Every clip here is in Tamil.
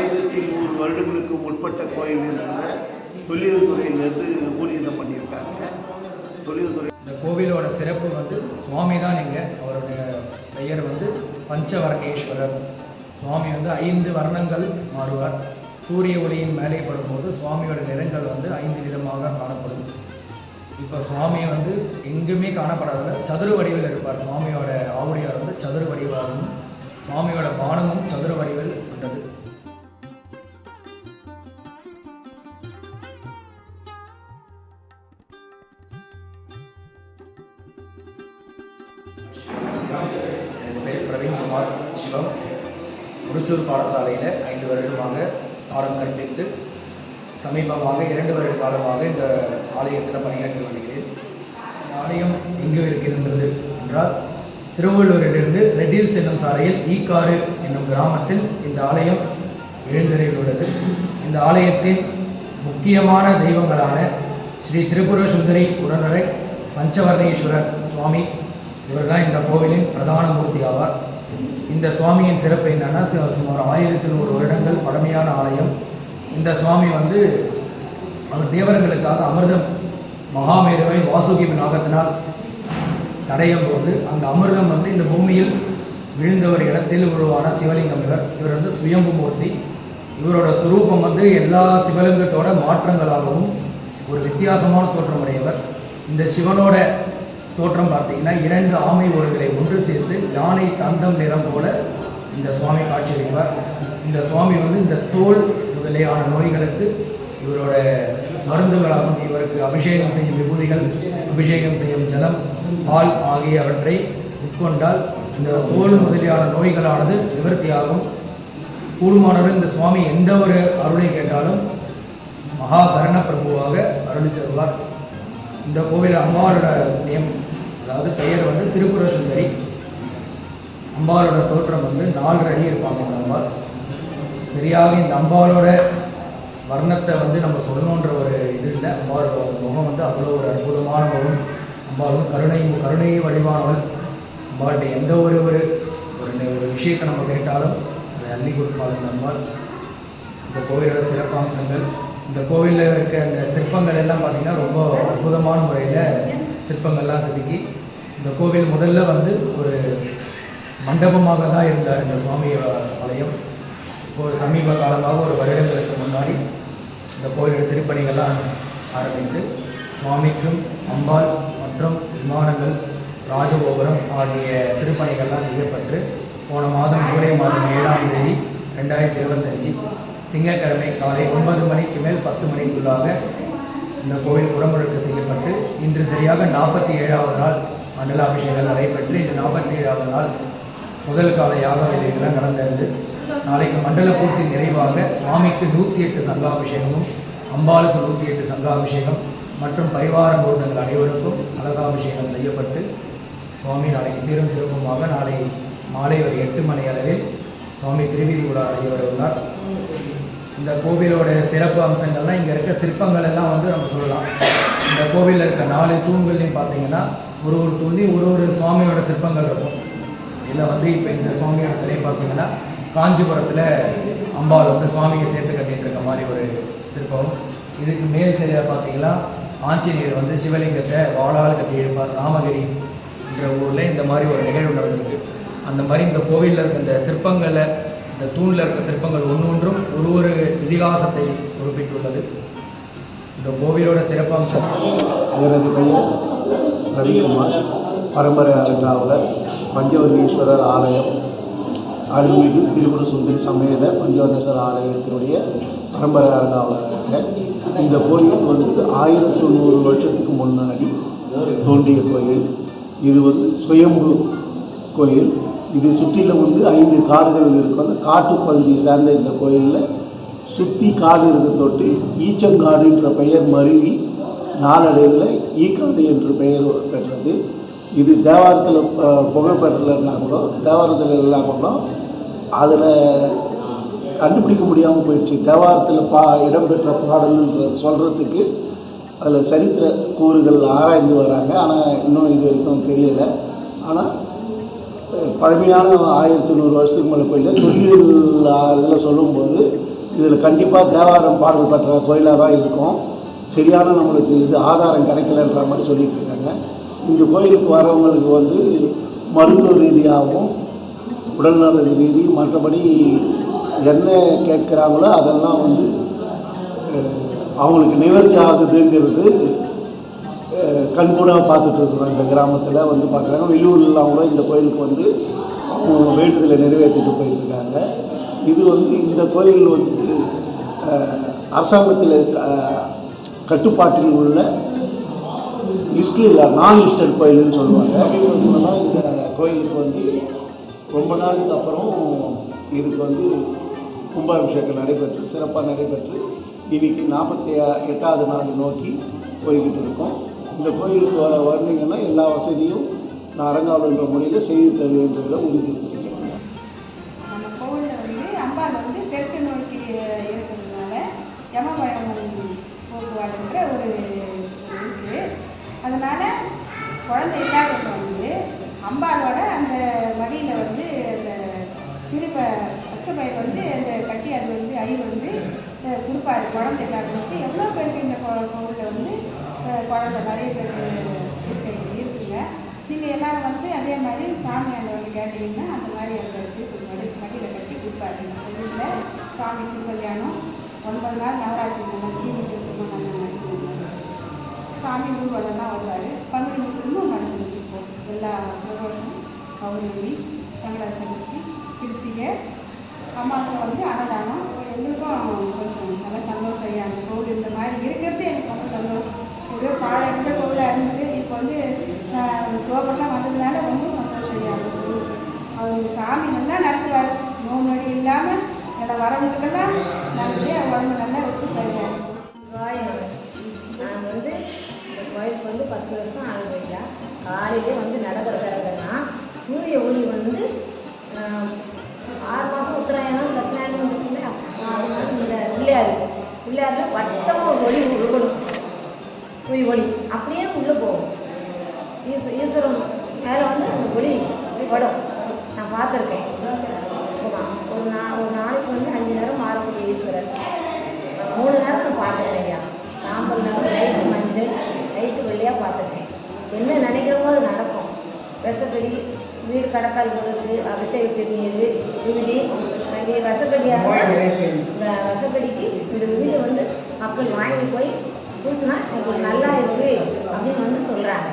ஆயிரத்தி நூறு வருடங்களுக்கு முற்பட்ட கோயில் என்ற தொழில்துறையிலேருந்து ஊர்ஜிதம் பண்ணியிருக்காங்க. தொழில்துறை இந்த கோவிலோட சிறப்பு வந்து சுவாமி தான் இங்கே. அவருடைய பெயர் வந்து பஞ்சவர்ணேஸ்வரர். சுவாமி வந்து ஐந்து வர்ணங்கள் மாறுவார். சூரிய ஒளியின் மேலே படும்போது சுவாமியோட நிறங்கள் வந்து ஐந்து விதமாக காணப்படும். இப்போ சுவாமி வந்து எங்குமே காணப்படாதவர் சதுர வடிவில் இருப்பார். சுவாமியோட ஆவுடையார் வந்து சதுர வடிவாகவும் சுவாமியோட பானமும் சதுர வடிவில் கொண்டது முடிச்சூர் பாடசாலையில் ஐந்து வருடமாக பாடம் கற்பித்து சமீபமாக இரண்டு வருட காலமாக இந்த ஆலயத்தில் பணியாற்றி வருகிறேன். இந்த ஆலயம் எங்கு இருக்கின்றது என்றால் திருவள்ளூரிலிருந்து ரெட்டில்ஸ் என்னும் சாலையில் ஈக்காடு என்னும் கிராமத்தில் இந்த ஆலயம் எழுந்தருளில் உள்ளது. இந்த ஆலயத்தின் முக்கியமான தெய்வங்களான ஸ்ரீ திரிபுர சுந்தரி உடனரை பஞ்சவர்ணேஸ்வரர் சுவாமி இவர்தான் இந்த கோவிலின் பிரதான மூர்த்தி ஆவார். இந்த சுவாமியின் சிறப்பு என்னன்னா சுமார் ஆயிரத்தி நூறு வருடங்கள் பழமையான ஆலயம். இந்த சுவாமி வந்து அவர் தேவர்களுக்காக அமிர்தம் மகாமேருவை வாசுகி நாகத்தினால் தடையும் போது அந்த அமிர்தம் வந்து இந்த பூமியில் விழுந்த ஒரு இடத்தில் உருவான சிவலிங்கம் இவர். இவர் வந்து சுயம்பு மூர்த்தி இவரோட சுரூபம் வந்து எல்லா சிவலிங்கத்தோட மாற்றங்களாகவும் ஒரு வித்தியாசமான தோற்றமுடையவர். இந்த சிவனோட தோற்றம் பார்த்தீங்கன்னா இரண்டு ஆமை ஓடுகளை ஒன்று சேர்த்து யானை தந்தம் நிறம் போல இந்த சுவாமி காட்சியளிப்பார். இந்த சுவாமி வந்து இந்த தோல் முதலியான நோய்களுக்கு இவரோட மருந்துகளாகும். இவருக்கு அபிஷேகம் செய்யும் விபூதிகள் அபிஷேகம் செய்யும் ஜலம் பால் ஆகியவற்றை உட்கொண்டால் இந்த தோல் முதலியான நோய்களானது நிவர்த்தியாகும். கூடுமானவர் இந்த சுவாமி எந்த ஒரு அருளை கேட்டாலும் மகா பிரபுவாக அருளி தருவார். இந்த கோவில் அம்பாளோட நேம் அதாவது பெயர் வந்து திருப்புர சுந்தரி அம்பாலோட தோற்றம் வந்து நாலரை அடி இருப்பாங்க இந்த அம்பாள். சரியாக இந்த அம்பாளோட வர்ணத்தை வந்து நம்ம சொல்லணுன்ற ஒரு இது இல்லை. அம்பாலோட முகம் வந்து அவ்வளோ ஒரு அற்புதமான முகம். அம்பாள் வந்து கருணை கருணை வடிவானவள். அம்பாள்கிட்ட எந்த ஒரு ஒரு ஒரு விஷயத்தை நம்ம கேட்டாலும் அதை அள்ளி கொடுப்பாள் இந்த அம்பாள். இந்த கோவிலோட சிறப்பம்சங்கள். இந்த கோவிலில் இருக்க அந்த சிற்பங்கள் எல்லாம் பார்த்திங்கன்னா ரொம்ப அற்புதமான முறையில் சிற்பங்கள்லாம் செதுக்கி இந்த கோவில் முதல்ல வந்து ஒரு மண்டபமாக தான் இருந்தார் இந்த சுவாமியோட ஆலயம். ஒரு சமீப காலமாக ஒரு வருடங்களுக்கு முன்னாடி இந்த கோவிலோட திருப்பணிகள்லாம் ஆரம்பித்து சுவாமிக்கும் அம்பாள் மற்றும் விமானங்கள் ராஜகோபுரம் ஆகிய திருப்பணிகள்லாம் செய்யப்பட்டு போன மாதம் ஜூலை மாதம் ஏழாம் தேதி ரெண்டாயிரத்தி இருபத்தஞ்சி திங்கட்கிழமை காலை ஒன்பது மணிக்கு மேல் பத்து மணிக்குள்ளாக இந்த கோவில் குடமுழுக்கு செய்யப்பட்டு இன்று சரியாக நாற்பத்தி ஏழாவது நாள் மண்டல அபிஷேகங்கள் நடைபெற்று இன்று நாற்பத்தி ஏழாவது நாள் முதல் கால யாக வேலைகள்லாம் நடந்திருந்து நாளைக்கு மண்டல பூர்த்தி நிறைவாக சுவாமிக்கு நூற்றி எட்டு சங்காபிஷேகமும் அம்பாளுக்கு நூற்றி எட்டு சங்காபிஷேகம் மற்றும் பரிவார மூர்த்தங்கள் அனைவருக்கும் கலசாபிஷேகம் செய்யப்பட்டு சுவாமி நாளைக்கு சீரும் சிறப்புமாக நாளை மாலை ஒரு எட்டு மணி அளவில் சுவாமி திருவிதி உலா செய்ய வருகிறார். இந்த கோவிலோட சிறப்பு அம்சங்கள்லாம் இங்கே இருக்க சிற்பங்கள் எல்லாம் வந்து நம்ம சொல்லலாம். இந்த கோவிலில் இருக்க நாலு தூண்கள்லையும் பார்த்தீங்கன்னா ஒரு ஒரு தூண்லையும் ஒரு ஒரு சுவாமியோட சிற்பங்கள் இருக்கும். இதில் வந்து இப்போ இந்த சுவாமியோட சிலை பார்த்தீங்கன்னா காஞ்சிபுரத்தில் அம்பாள் வந்து சுவாமியை சேர்த்து கட்டிகிட்டு இருக்க மாதிரி ஒரு சிற்பம். இதுக்கு மேல் சிலையில் பார்த்தீங்கன்னா ஆஞ்சநேயர் வந்து சிவலிங்கத்தை வாழால் கட்டி எழுப்பார். ராமகிரி என்ற ஊரில் இந்த மாதிரி ஒரு நிகழ்வு நடந்திருக்கு. அந்த மாதிரி இந்த கோவிலில் இருக்க இந்த சிற்பங்களை இந்த தூணில் இருக்க சிற்பங்கள் ஒன்று ஒன்றும் ஒரு ஒரு இதிகாசத்தை குறிப்பிட்டுள்ளது. இந்த கோவிலோட சிறப்பம்சம் அவரது பெயர் ரவிக்குமார் பரம்பரை அறங்காவலர் பஞ்சவர்ணீஸ்வரர் ஆலயம். அருள்மிகு திரிபுர சுந்தரி சமேத பஞ்சவர்ணேஸ்வரர் ஆலயத்தினுடைய பரம்பரை அறங்காவலராக இருக்கேன் இந்த கோயில் வந்து ஆயிரத்தி நூறு வருஷத்துக்கு முன்னாடி தோன்றிய கோயில். இது வந்து சுயம்பு கோயில். இது சுற்றிலும் வந்து ஐந்து காடுகள் இருக்கும் அந்த காட்டுப்பகுதியை சேர்ந்த இந்த கோயிலில் சுற்றி காடு இருக்க தொட்டு ஈச்சங்காடுன்ற பெயர் மருவி நாளடைவில் ஈக்காடு என்று பெயர் பெற்றது. இது தேவாரத்தில் புகழ்பெற்றலைன்னா கூட தேவாரத்தில் இல்லைனா கூட அதில் கண்டுபிடிக்க முடியாமல் போயிடுச்சு. தேவாரத்தில் பா இடம்பெற்ற பாடல்ன்றது சொல்கிறதுக்கு அதில் சரித்திர கூறுகள் ஆராய்ந்து வராங்க. ஆனால் இன்னும் இது வரைக்கும் தெரியலை. ஆனால் பழமையான ஆயிரத்தி நூறு வருஷத்துக்கு மேலே கோயிலில் தொழில் இதில் சொல்லும்போது இதில் கண்டிப்பாக தேவாரம் பாடல் பெற்ற கோயிலாக தான் இருக்கும். சரியான நம்மளுக்கு இது ஆதாரம் கிடைக்கலன்ற மாதிரி சொல்லிட்டு இருக்காங்க இந்த கோயிலுக்கு வரவங்களுக்கு வந்து மருத்துவ ரீதியாகவும் உடல்நல ரீதி மற்றபடி என்ன கேட்குறாங்களோ அதெல்லாம் வந்து அவங்களுக்கு நிவர்த்தி ஆகுதுங்கிறது கண்கூடாக பார்த்துட்டு இருக்கிறோம். இந்த கிராமத்தில் வந்து பார்க்குறாங்க. வெளியூர்லாம் கூட இந்த கோயிலுக்கு வந்து அவங்க வேண்டுதலை நிறைவேற்றிட்டு போயிட்டுருக்காங்க இது வந்து இந்த கோயில் வந்து அரசாங்கத்தில் கட்டுப்பாட்டில் உள்ள லிஸ்டில் இல்லை நான் லிஸ்டட் கோயில்னு சொல்லுவாங்க. இவங்க இந்த கோயிலுக்கு வந்து ரொம்ப நாளுக்கு அப்புறம் இதுக்கு வந்து கும்பாபிஷேகம் நடைபெற்று சிறப்பாக நடைபெற்று இன்னைக்கு நாற்பத்தி எட்டாவது நாள் நோக்கி போய்கிட்டு இருக்கோம். இந்த கோயிலுக்கு வந்தீங்கன்னா எல்லா வசதியும் நான் அரங்காவலன்ற முறையில் செய்து தருவேன்றதை உறுதி இருக்கிறேன் நம்ம கோவிலில் வந்து அம்பாள் வந்து தெற்கு நோக்கி இருக்கிறதுனால யமபயம் ஒரு இருக்குது அதனால் குழந்தை இல்லாதவங்க வந்து அம்பாளோட அந்த மடியில் வந்து அந்த சிறுப்பை பச்சை பயிர் வந்து அந்த கட்டி அது வந்து ஐயர் வந்து கொடுப்பாரு. குழந்தை இல்லாதவங்களுக்கு எவ்வளோ பேருக்கு இந்த கோவிலில் வந்து குழந்தை நிறைய பேருக்கு இருக்குங்க. நீங்கள் எல்லோரும் வந்து அதே மாதிரி சாமியாண்ட வந்து கேட்டிங்கன்னா அந்த மாதிரி அந்த சீட்டு மடி மடியில் கட்டி கொடுப்பாரு. கோவிலில் சாமி திருக்கல்யாணம் ஒன்பது நாள் நவராத்திரி நல்லா சீனி சாமி ஊர்வலம்லாம் வருவார். பங்குனி முத்திரமும் நடந்து இருக்கும் எல்லா பிரதோஷமும் பௌர்ணமி சங்கடா சதுர்த்தி கிருத்திகை அமாவாசை வந்து அன்னதானம். எங்களுக்கும் கொஞ்சம் நல்ல சந்தோஷம் ஐயா. அந்த கோவில் இந்த மாதிரி இருக்கிறது எனக்கு ரொம்ப சந்தோஷம். ஏதோ பாழடைஞ்ச கோவிலாக இருந்தது இப்போ வந்து கோபர்லாம் வந்ததுனால ரொம்ப சந்தோஷம் ஐயா அந்த கோவில். அவர் சாமி நல்லா நடத்துவார். நோய் நொடி இல்லாமல் நல்லா வரவங்களுக்கெல்லாம் நல்லபடியாக உடம்பு நல்லா வச்சுருப்பாரு வந்து பத்து வருஷம் ஆகுது ஐயா. காலையிலே வந்து நடக்கிற பிறகுனா சூரிய ஒளி வந்து ஆறு மாதம் உத்தராயணம் தட்சிணாயணம் இருக்குல்ல ஆறு மாதம் இந்த பிள்ளையார் பிள்ளையாரில் வட்டமாக ஒரு ஒளி விழுகணும் சூரிய ஒளி. அப்படியே உள்ளே போகும். ஈஸ்வ ஈஸ்வரன் மேலே வந்து அந்த ஒளி படும் நான் பார்த்துருக்கேன். ஒரு நா ஒரு நாளைக்கு வந்து அஞ்சு நேரம் மாறக்கூடிய ஈஸ்வரர் மூணு நேரம் நான் பார்த்துருக்கேன் ஐயா. சாம்பல் நேரம் லைட் மஞ்சள் லைட்டு வெள்ளையாக பார்த்துருக்கேன். என்ன நினைக்கிறோமோ அது நடக்கும். விசக்கடி வீடு கடக்கால் போடுறது அபிஷேக திருநீர் விவிடி இங்கே விசக்கடியாக இந்த விவிடி வந்து மக்கள் வாங்கி போய் பூசினா உங்களுக்கு நல்லா இருக்கு அப்படின்னு வந்து சொல்கிறாங்க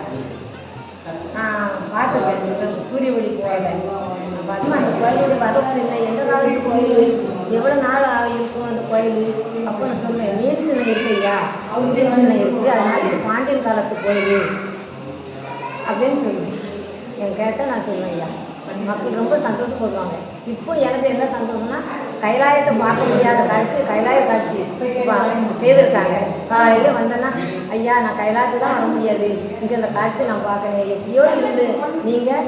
நான் பார்த்துருக்கேன். சூரிய ஒளி கோயிலை பார்த்து அந்த கோயிலுடைய வரலாறு என்ன? எந்த காலத்து கோயில்? எவ்வளோ நாள் ஆகிருக்கும் அந்த கோயில்? அப்போ நான் சொன்னேன். மீன் சின்னம் இருக்கு ஐயா இருக்குது அதனால் இது பாண்டியன் காலத்து கோயில் அப்படின்னு சொல்லுவேன் என் கேட்டால் நான் சொல்லுவேன் ஐயா. மக்கள் ரொம்ப சந்தோஷப்படுவாங்க. இப்போ எனக்கு என்ன சந்தோஷம்னா கைலாயத்தை பார்க்க முடியாத காட்சி கைலாய காட்சி செய்திருக்காங்க. காலையில் வந்தேன்னா ஐயா நான் கைலாயத்தை தான் வர முடியாது. இங்கே இந்த காட்சி நான் பார்க்கறேன். எப்படியோ இருந்து நீங்கள்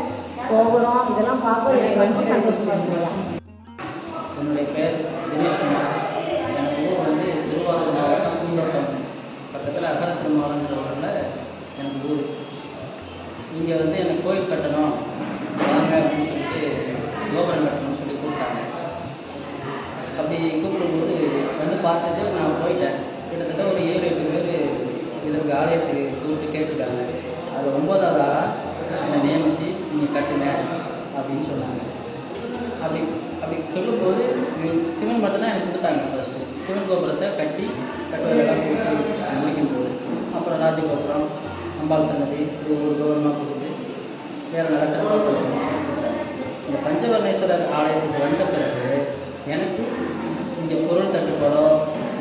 போகிறோம் இதெல்லாம் பார்க்க எனக்கு ரொம்ப சந்தோஷமாக இருக்கு ஐயா. என்னுடைய பேர் தினேஷ்குமார் எனக்கு ஊர் வந்து திருவாரூர் மாவட்டம் பூந்தோட்டம் பக்கத்தில் அகர திருமாவளன்ற ஊரில் எனக்கு ஊர். இங்கே வந்து எனக்கு கோயில் கட்டணும் வாங்க அப்படின்னு சொல்லிட்டு கோபுரம் கட்டணும்னு சொல்லி கூப்பிட்டாங்க. அப்படி கூப்பிடும்போது வந்து பார்த்துட்டு நான் போயிட்டேன். கிட்டத்தட்ட ஒரு ஏழு எட்டு பேர் இதற்கு ஆலயத்துக்கு கூப்பிட்டு கேட்டிருக்காங்க. அது ஒம்பதாவது ஆளாக என்னை நியமித்து நீங்கள் கட்டுங்க அப்படின்னு சொன்னாங்க. அப்படி அப்படி சொல்லும்போது சிவன் மட்டும்தான் எனக்கு கொடுத்தாங்க ஃபஸ்ட்டு சிவன் கோபுரத்தை கட்டி கட்டுவதெல்லாம் கொடுத்து முடிக்கும் போது அப்புறம் ராஜகோபுரம் அம்பாள் சன்னதி இது ஒரு கௌரவமாக கொடுத்து வேறு நல்ல சிறப்பாக இந்த பஞ்சவர்ணேஸ்வரர் ஆலயத்துக்கு வந்த பிறகு எனக்கு இங்கே பொருள் தட்டுப்பாடோ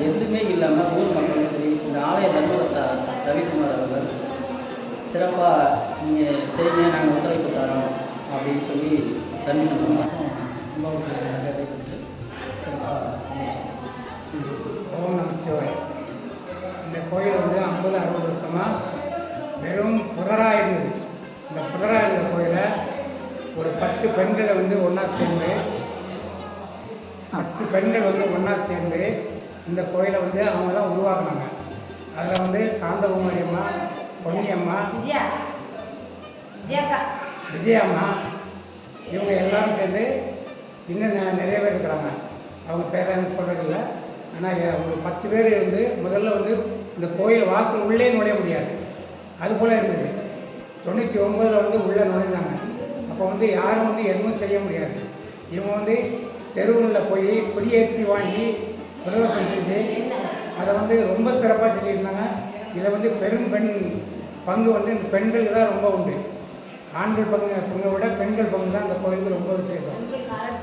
எதுவுமே இல்லாமல் ஊர் மக்களும் சரி இந்த ஆலய தர்மதத்தா ரவிக்குமார் அவர்கள் சிறப்பாக நீங்கள் செய்யுங்க நாங்கள் ஒத்துழைப்பு தரோம் அப்படின்னு சொல்லி தண்ணி மாதம் ரொம்ப சிறப்பாக ஓம் நம சிவாய் இந்த கோயில் வந்து ஐம்பது அறுபது வருஷமாக வெறும் புதராக இருந்தது. இந்த புதராக இருந்த கோயிலை ஒரு பத்து பெண்களை வந்து ஒன்றா சேர்ந்து பத்து பெண்கள் வந்து ஒன்றா சேர்ந்து இந்த கோயிலை வந்து அவங்க தான் உருவாக்குனாங்க. அதில் வந்து சாந்தகுமாரி அம்மா பொன்னியம்மா விஜயம்மா இவங்க எல்லாரும் சேர்ந்து இன்னும் நிறைய பேர் இருக்கிறாங்க. அவங்க பேரை எனக்கு சொல்கிறதில்ல ஆனால் ஒரு பத்து பேர் இருந்து முதல்ல வந்து இந்த கோயில் வாசல் உள்ளே நுழைய முடியாது. அது போல் இருந்தது. தொண்ணூற்றி ஒம்பதில் வந்து உள்ளே நுழைந்தாங்க. அப்போ வந்து யாரும் வந்து எதுவும் செய்ய முடியாது. இவங்க வந்து தெருவுகளில் போய் குடியரிசி வாங்கி பிரதோஷம் செஞ்சு அதை வந்து ரொம்ப சிறப்பாக செஞ்சுருந்தாங்க. இதில் வந்து பெரும் பெண் பங்கு வந்து இந்த பெண்களுக்கு தான் ரொம்ப உண்டு. ஆண்கள் பங்கு பங்கை விட பெண்கள் பங்கு தான் அந்த கோயிலுக்கு ரொம்ப விசேஷம்.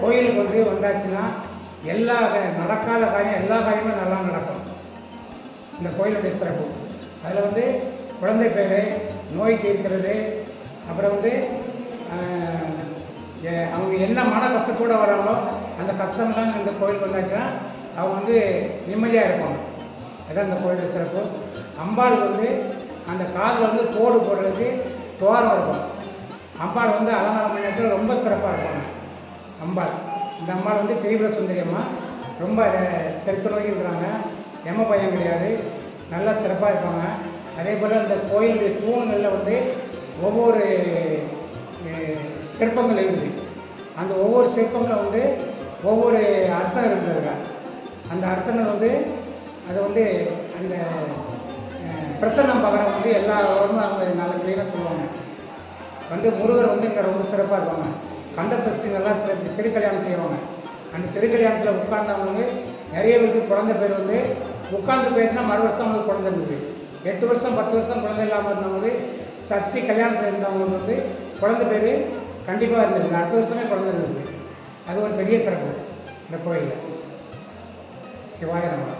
கோயிலுக்கு வந்து வந்தாச்சுன்னா எல்லா நடக்காத காரியம் எல்லா காரியமும் நல்லா நடக்கும். இந்த கோயிலுடைய சிறப்பு. அதில் வந்து குழந்தை பேர் நோய் தீர்க்கிறது அப்புறம் வந்து எ- அவங்க என்ன மன கஷ்டத்தோடு வராங்களோ அந்த கஷ்டம்லாம் இந்த கோயிலுக்கு வந்தாச்சுன்னா அவங்க வந்து நிம்மதியாக இருப்பாங்க. அதுதான் இந்த கோயிலுடைய சிறப்பு. அம்பாளுக்கு வந்து அந்த காதில் வந்து தோடு போடுறதுக்கு தோரம் இருக்கும். அம்பாள் வந்து அலங்காரம் பண்ணத்தில் ரொம்ப சிறப்பாக இருப்பாங்க. அம்பாள். இந்த அம்பாள் வந்து திரிபுர சுந்தரி அம்மா. ரொம்ப தெற்கு நோக்கி இருக்கிறாங்க. எம பயம் கிடையாது. நல்லா சிறப்பாக இருப்பாங்க. அதே போல் அந்த கோயிலுடைய தூண்களில் வந்து ஒவ்வொரு சிற்பங்கள் இருக்குது. அந்த ஒவ்வொரு சிற்பங்களும் வந்து ஒவ்வொரு அர்த்தம் இருக்கிறதுங்க அந்த அர்த்தங்கள் வந்து அது வந்து அந்த பிரசன்னம் பகரம் வந்து எல்லா அவங்க நல்ல கிளியராக சொல்லுவாங்க. வந்து முருகர் வந்து இங்கே ரொம்ப சிறப்பாக இருப்பாங்க. கந்த சஷ்டி நல்லா சிறப்பு திருக்கல்யாணம் செய்வாங்க. அந்த திருக்கல்யாணத்தில் உட்கார்ந்தவங்க நிறைய பேருக்கு குழந்தை பேர் வந்து உட்காந்து பேசினா மறு வருஷம் அவங்களுக்கு குழந்தை இருக்குது எட்டு வருஷம் பத்து வருஷம் குழந்தை இல்லாமல் இருந்தவங்க சஷ்டி கல்யாணத்தில் இருந்தவங்களுக்கு வந்து குழந்தை பேர் கண்டிப்பாக இருந்திருக்கு. அடுத்த வருஷமே குழந்தை இருந்தது அது ஒரு பெரிய சிறப்பு. இந்த கோயிலில். சிவாய நம்ம